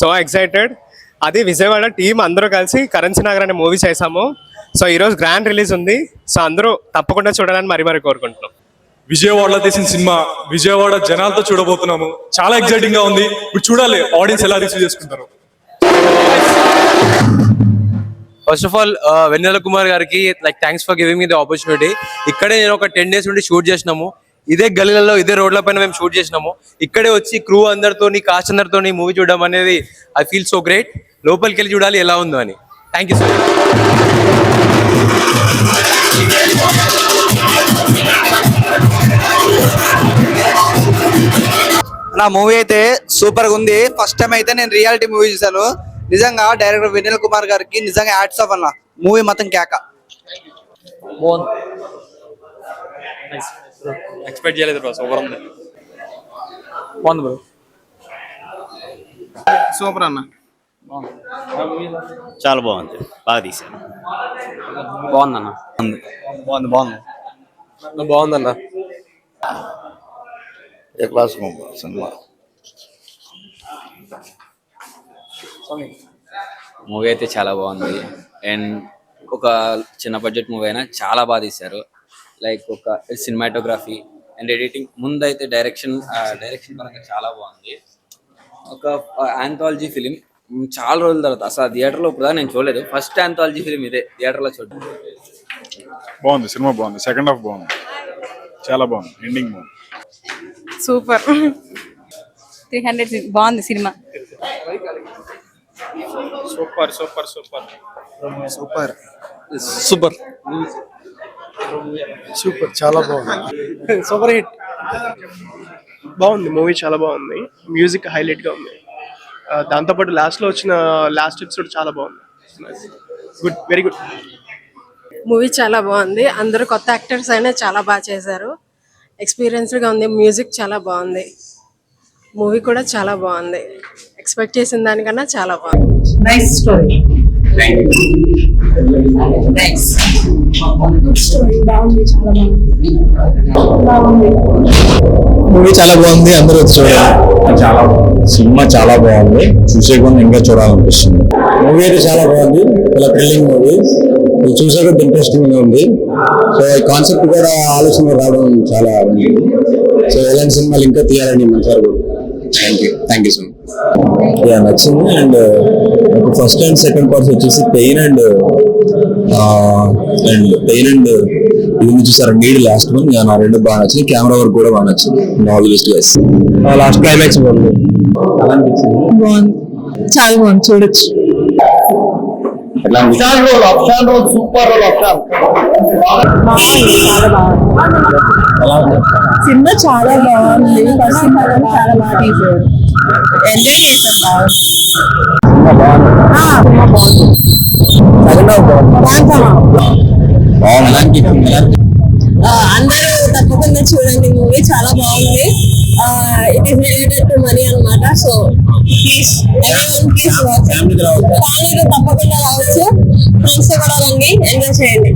So excited. అది Vijayawada team అందరూ కలిసి కరెన్సీ నగర్ అనే మూవీ చేసాము సో ఈరోజు గ్రాండ్ రిలీజ్ ఉంది. సో అందరూ తప్పకుండా చూడాలని మరీ మరీ కోరుకుంటున్నాం. విజయవాడలో తీసిన సినిమా విజయవాడ జనాలతో చూడబోతున్నాము. చాలా ఎక్సైటింగ్గా ఉంది. ఇప్పుడు చూడాలి ఆడియన్స్ ఎలా రిసీవ్ చేసుకుంటారు. First of all Vennela Kumar గారికి like thanks for giving me the opportunity ఇక్కడే నేను ఒక టెన్ డేస్ నుండి షూట్ చేసినాము. ఇదే గలీలలో ఇదే రోడ్ల పైన మేము షూట్ చేసినాము. ఇక్కడే వచ్చి క్రూ అందరితోని కాస్ట్ అందరితోని మూవీ చూడడం అనేది ఐ ఫీల్ సో గ్రేట్ లోపలికి వెళ్ళి చూడాలి ఎలా ఉందో అని. థ్యాంక్ యూ సో మచ్ నా మూవీ అయితే సూపర్గా ఉంది. ఫస్ట్ టైం అయితే నేను రియాలిటీ మూవీ చూసాను నిజంగా డైరెక్టర్ వినల్ కుమార్ గారికి నిజంగా యాడ్స్ ఆఫ్ అన్న. మూవీ మొత్తం కేక. ఎక్స్పెక్ట్ చేయలేదు బ్రో సూపర్ ఉంది. బాగుంది బ్రో సూపర్ అన్న. చాలా బాగుంది. బాగా తీశాను బాగుందన్న బాగుంది. బాగుంది బాగుందన్న ఏ క్లాస్ సినిమా? మూవీ అయితే చాలా బాగుంది. అండ్ ఒక చిన్న బడ్జెట్ మూవీ అయినా చాలా బాగా తీశారు. లైక్ ఒక సినిమాటోగ్రఫీ అండ్ ఎడిటింగ్ ముందు అయితే డైరెక్షన్ డైరెక్షన్ పరంగా చాలా బాగుంది. ఒక ఆంథాలజీ ఫిలిం చాలా రోజుల తర్వాత. అసలు థియేటర్లో ఇప్పుడు నేను చూడలేదు. ఫస్ట్ ఆంథాలజీ ఫిలిం ఇదే థియేటర్లో చూడడం బాగుంది సినిమా బాగుంది. సెకండ్ హాఫ్ బాగుంది. చాలా బాగుంది. ఎండింగ్ బాగుంది. సూపర్. త్రీ హండ్రెడ్ బాగుంది cinema. Super super super. Super. Super. Super చాలా బాగుంది. Super hit. బాగుంది మూవీ చాలా బాగుంది. మ్యూజిక్ హైలైట్గా ఉంది. దాంతోపాటు లాస్ట్లో వచ్చిన లాస్ట్ ఎపిసోడ్ చాలా బాగుంది. గుడ్ వెరీ గుడ్ మూవీ చాలా బాగుంది. అందరూ కొత్త యాక్టర్స్ అయినా చాలా బాగా చేశారు. ఎక్స్పీరియన్స్డ్గా ఉంది మ్యూజిక్ చాలా బాగుంది. మూవీ కూడా చాలా బాగుంది. ఎక్స్పెక్ట్ చేసిన దానికన్నా చాలా బాగుంది. Nice story. మూవీ చాలా బాగుంది. అందరూ వచ్చి చూడాలి. చాలా బాగుంది. సినిమా చాలా బాగుంది. చూసే కొంత ఇంకా చూడాలనిపిస్తుంది. మూవీ అయితే చాలా బాగుంది. చాలా థ్రిల్లింగ్ మూవీ చూసే కొంత ఇంట్రెస్టింగ్గా ఉంది. సో ఈ కాన్సెప్ట్ కూడా ఆలోచన రావడం చాలా సో ఇలాంటి సినిమాలు ఇంకా తీయాలని మంచిగా thank you thank you so much yeah నచ్చింది. And first and second parts వచ్చేసి pain and and pain and ఇది చూసారు? నీడ్ లాస్ట్ వన్ నా రెండు బాగా నచ్చింది. కెమెరా వర్క్ కూడా బాగా నచ్చింది. బెస్ట్ గైస్ లాస్ట్ క్లైమాక్స్ బాగుంది అలా అనిపించింది? బాగుంది. బాగుంది చూడొచ్చు ఎట్లా అనిపించింది? ఎలా ఉంది. సినిమా చాలా బాగుంది. ఫస్ట్ సినిమా చాలా బాగా తీసారు ఎంజాయ్ చేస్తాం బాగా. సినిమా బాగుంది. సినిమా బాగుంది. అందరూ తప్పకుండా చూడండి. మూవీ చాలా బాగుంది. It is related so please please రావచ్చా? తప్పకుండా రావచ్చు. ఫ్రెండ్స్ కూడా రండి. ఎంజాయ్ చేయండి.